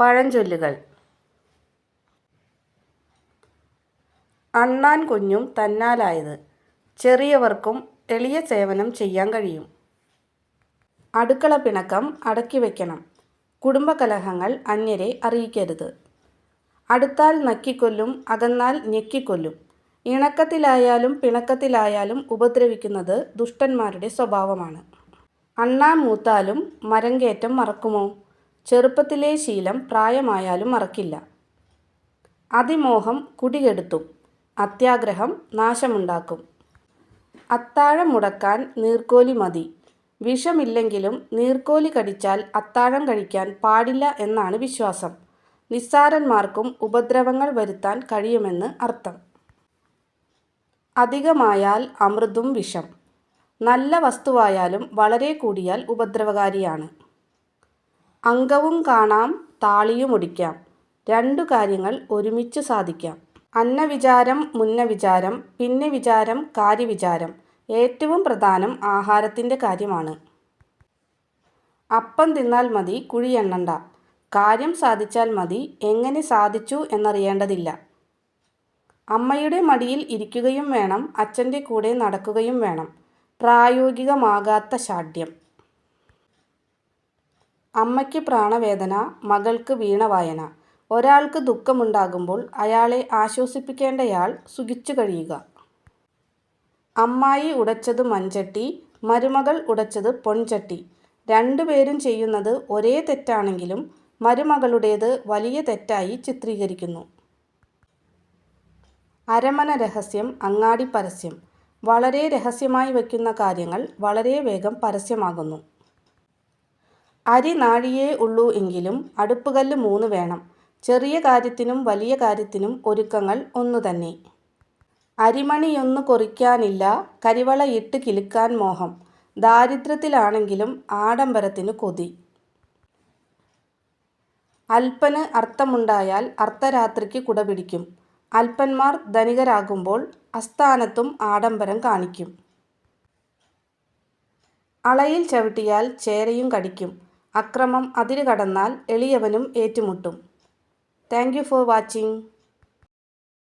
പഴഞ്ചൊല്ലുകൾ. അണ്ണാൻ കുഞ്ഞും തന്നാലായത്. ചെറിയവർക്കും എളിയ സേവനം ചെയ്യാൻ കഴിയും. അടുക്കള പിണക്കം അടക്കി വയ്ക്കണം കുടുംബകലഹങ്ങൾ അന്യരെ അറിയിക്കരുത്. അടുത്താൽ നക്കിക്കൊല്ലും അകന്നാൽ ഞെക്കിക്കൊല്ലും. ഇണക്കത്തിലായാലും പിണക്കത്തിലായാലും ഉപദ്രവിക്കുന്നത് ദുഷ്ടന്മാരുടെ സ്വഭാവമാണ്. അണ്ണാൻ മൂത്താലും മരം കയറ്റം മറക്കുമോ? ചെറുപ്പത്തിലെ ശീലം പ്രായമായാലും മറക്കില്ല. അതിമോഹം കുടികെടുത്തും അത്യാഗ്രഹം നാശമുണ്ടാക്കും. അത്താഴം മുടക്കാൻ നീർക്കോലി മതി. വിഷമില്ലെങ്കിലും നീർക്കോലി കടിച്ചാൽ അത്താഴം കഴിക്കാൻ പാടില്ല എന്നാണ് വിശ്വാസം. നിസ്സാരന്മാർക്കും ഉപദ്രവങ്ങൾ വരുത്താൻ കഴിയുമെന്ന് അർത്ഥം. അധികമായാൽ അമൃതും വിഷം. നല്ല വസ്തുവായാലും വളരെ കൂടിയാൽ ഉപദ്രവകാരിയാണ്. അങ്കവും കാണാം താളിയും ഒടിക്കാം. രണ്ടു കാര്യങ്ങൾ ഒരുമിച്ച് സാധിക്കാം. അന്നവിചാരം മുന്നവിചാരം പിന്നെ വിചാരം കാര്യവിചാരം ഏറ്റവും പ്രധാനം ആഹാരത്തിന്റെ കാര്യമാണ്. അപ്പം തിന്നാൽ മതി കുഴി എണ്ണണ്ട. കാര്യം സാധിച്ചാൽ മതി എങ്ങനെ സാധിച്ചു എന്നറിയേണ്ടതില്ല. അമ്മയുടെ മടിയിൽ ഇരിക്കുകയും വേണം അച്ഛന്റെ കൂടെ നടക്കുകയും വേണം. പ്രായോഗികമാകാത്ത ശാഠ്യം. അമ്മയ്ക്ക് പ്രാണവേദന മകൾക്ക് വീണവായന ഒരാൾക്ക് ദുഃഖമുണ്ടാകുമ്പോൾ അയാളെ ആശ്വസിപ്പിക്കേണ്ടയാൾ സുഖിച്ചു കഴിയുക. അമ്മായി ഉടച്ചത് മൺചട്ടി മരുമകൾ ഉടച്ചത് പൊൺചട്ടി രണ്ടുപേരും ചെയ്യുന്നത് ഒരേ തെറ്റാണെങ്കിലും മരുമകളുടേത് വലിയ തെറ്റായി ചിത്രീകരിക്കുന്നു. അരമന രഹസ്യം അങ്ങാടി പരസ്യം. വളരെ രഹസ്യമായി വയ്ക്കുന്ന കാര്യങ്ങൾ വളരെ വേഗം പരസ്യമാകുന്നു. അരി നാഴിയേ ഉള്ളൂ എങ്കിലും അടുപ്പുകല്ല് മൂന്ന് വേണം. ചെറിയ കാര്യത്തിനും വലിയ കാര്യത്തിനും ഒരുക്കങ്ങൾ ഒന്നു തന്നെ. അരിമണിയൊന്നു കൊറിക്കാനില്ല കരിവളയിട്ട് കിലുക്കാൻ മോഹം. ദാരിദ്ര്യത്തിലാണെങ്കിലും ആഡംബരത്തിന് കൊതി. അല്പന് അർത്ഥമുണ്ടായാൽ അർദ്ധരാത്രിക്ക് കുടപിടിക്കും. അല്പന്മാർ ധനികരാകുമ്പോൾ അസ്ഥാനത്തും ആഡംബരം കാണിക്കും. അളയിൽ ചവിട്ടിയാൽ ചേരയും കടിക്കും. അക്രമം അതിരുകടന്നാൽ എളിയവനും ഏറ്റുമുട്ടും. Thank for watching.